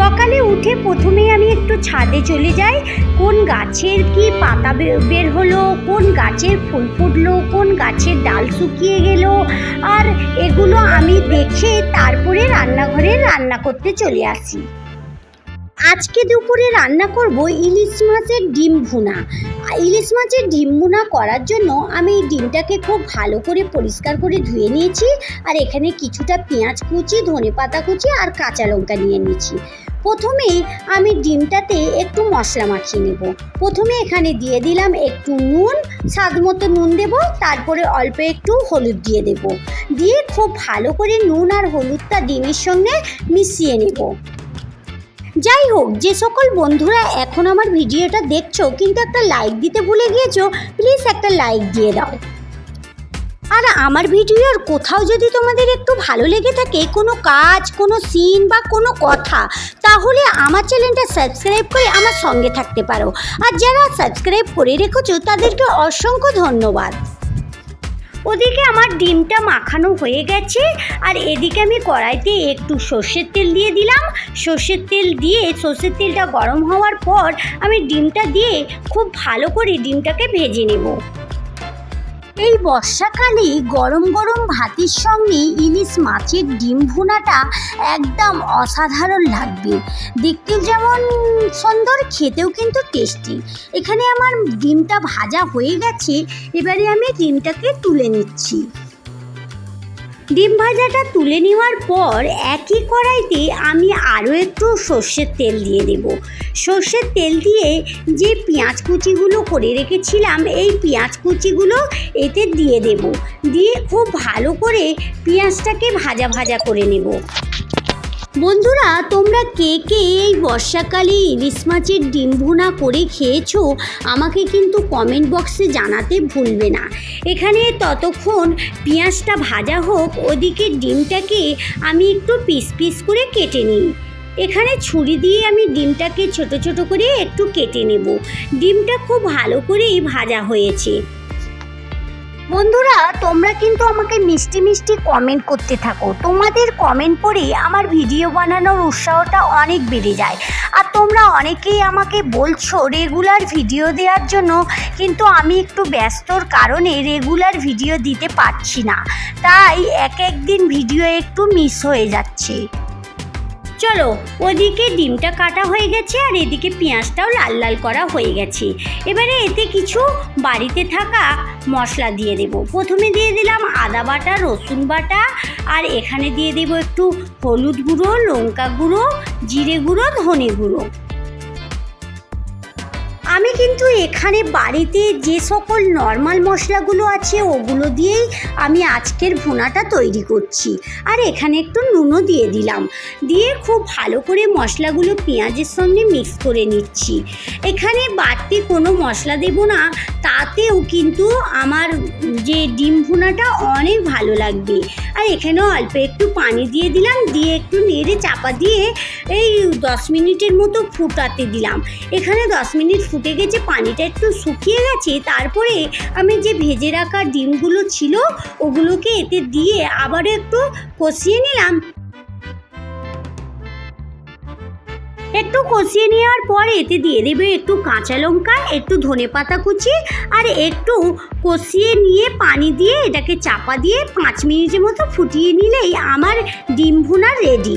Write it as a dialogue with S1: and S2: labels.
S1: সকালে উঠে প্রথমেই আমি একটু ছাদে চলে যাই। কোন গাছের কি পাতা বের হলো, কোন গাছের ফুল ফুটলো, কোন গাছের ডাল শুকিয়ে গেল, আর এগুলো আমি দেখে তারপরে রান্নাঘরে রান্না করতে চলে আসি। আজকে দুপুরে রান্না করব ইলিশ মাছের ডিম ভুনা। ইলিশ মাছের ডিম ভুনা করার জন্য আমি এই ডিমটাকে খুব ভালো করে পরিষ্কার করে ধুয়ে নিয়েছি, আর এখানে কিছুটা পেঁয়াজ কুচি ধনে পাতা কুচি আর কাঁচা লঙ্কা নিয়ে নিয়েছি। প্রথমে আমি ডিমটাতে একটু মশলা মাখিয়ে নেব। প্রথমে এখানে দিয়ে দিলাম একটু নুন, স্বাদ মতো নুন দেব, তারপরে অল্প একটু হলুদ দিয়ে দেব। দিয়ে খুব ভালো করে নুন আর হলুদটা ডিমের সঙ্গে মিশিয়ে নেব। যাই হোক, যে সকল বন্ধুরা এখন আমার ভিডিওটা দেখছ, কিন্তু একটা লাইক দিতে ভুলে গিয়েছো প্লিজ একটা লাইক দিয়ে দাও। আর আমার ভিডিওর কোথাও যদি তোমাদের একটু ভালো লেগে থাকে, কোনো কাজ, কোনো সিন বা কোনো কথা, তাহলে আমার চ্যানেলটা সাবস্ক্রাইব করে আমার সঙ্গে থাকতে পারো। আর যারা সাবস্ক্রাইব করে রেখেছো, তাদেরকে অসংখ্য ধন্যবাদ। ওদিকে আমার ডিমটা মাখানো হয়ে গেছে, আর এদিকে আমি কড়াইতে একটু সর্ষের তেল দিয়ে দিলাম। সর্ষের তেল দিয়ে, সর্ষের তেলটা গরম হওয়ার পর আমি ডিমটা দিয়ে খুব ভালো করে ডিমটাকে ভেজে নেব। এই বর্ষাকালে গরম গরম ভাতের সঙ্গে ইলিশ মাছের ডিম ভুনাটা একদম অসাধারণ লাগবে। দেখতে যেমন সুন্দর, খেতেও কিন্তু টেস্টি এখানে আমার ডিমটা ভাজা হয়ে গেছে, এবারে আমি ডিমটাকে তুলে নিচ্ছি। ডিম ভাজাটা তুলে নেওয়ার পর একই কড়াইতে আমি আরও একটু সর্ষের তেল দিয়ে দেব। সর্ষের তেল দিয়ে যে পেঁয়াজ কুচিগুলো করে রেখেছিলাম, এই পেঁয়াজ কুচিগুলো এতে দিয়ে দেব। দিয়ে খুব ভালো করে পেঁয়াজটাকে ভাজা ভাজা করে নেব। বন্ধুরা, তোমরা কে কে এই বর্ষাকালে ইলিশ মাছের ডিম ভুনা করে খেয়েছো, আমাকে কিন্তু কমেন্ট বক্সে জানাতে ভুলবে না। এখানে ততক্ষণ পেঁয়াজটা ভাজা হোক, ওদিকে ডিমটাকে আমি একটু পিস পিস করে কেটে নিই। এখানে ছুরি দিয়ে আমি ডিমটাকে ছোট ছোট করে একটু কেটে নেব। ডিমটা খুব ভালো করেই ভাজা হয়েছে। বন্ধুরা, তোমরা কিন্তু আমাকে মিষ্টি মিষ্টি কমেন্ট করতে থাকো। তোমাদের কমেন্ট পড়ে আমার ভিডিও বানানোর উৎসাহটা অনেক বেড়ে যায়। আর তোমরা অনেকেই আমাকে বলছো রেগুলার ভিডিও দেওয়ার জন্য, কিন্তু আমি একটু ব্যস্তর কারণে রেগুলার ভিডিও দিতে পারছি না। তাই এক এক দিন ভিডিও একটু মিস হয়ে যাচ্ছে। চলো, ওদিকে ডিমটা কাটা হয়ে গেছে আর এদিকে পেঁয়াজটাও লাল লাল করা হয়ে গেছে। এবারে এতে কিছু বাড়িতে থাকা মশলা দিয়ে দেব। প্রথমে দিয়ে দিলাম আদা বাটা, রসুন বাটা, আর এখানে দিয়ে দেব একটু হলুদ গুঁড়ো, লঙ্কা গুঁড়ো, জিরে গুঁড়ো, ধনে গুঁড়ো। আমি কিন্তু এখানে বাড়িতে যে সকল নর্মাল মশলাগুলো আছে, ওগুলো দিয়েই আমি আজকের ভুনাটা তৈরি করছি। আর এখানে একটু নুনও দিয়ে দিলাম। দিয়ে খুব ভালো করে মশলাগুলো পেঁয়াজের সঙ্গে মিক্স করে নিচ্ছি। এখানে বাড়তি কোনো মশলা দেব না, তাতেও কিন্তু আমার যে ডিম ভুনাটা অনেক ভালো লাগবে। আর এখানেও অল্প একটু পানি দিয়ে দিলাম, দিয়ে একটু নেড়ে চাপা দিয়ে এই দশ মিনিটের মতো ফুটাতে দিলাম। এখানে দশ মিনিট ফুটে গেছে, পানিটা একটু শুকিয়ে গেছে, তারপরে আমি যে ভেজে রাখা ডিমগুলো ছিল, ওগুলোকে এতে দিয়ে আবারও একটু কষিয়ে নিলাম। একটু কষিয়ে নেওয়ার পর এতে দিয়ে দেবে একটু কাঁচা লঙ্কা, একটু ধনে পাতা কুচি, আর একটু কষিয়ে নিয়ে পানি দিয়ে এটাকে চাপা দিয়ে পাঁচ মিনিটের মতো ফুটিয়ে নিলেই আমার ডিম ভুনা রেডি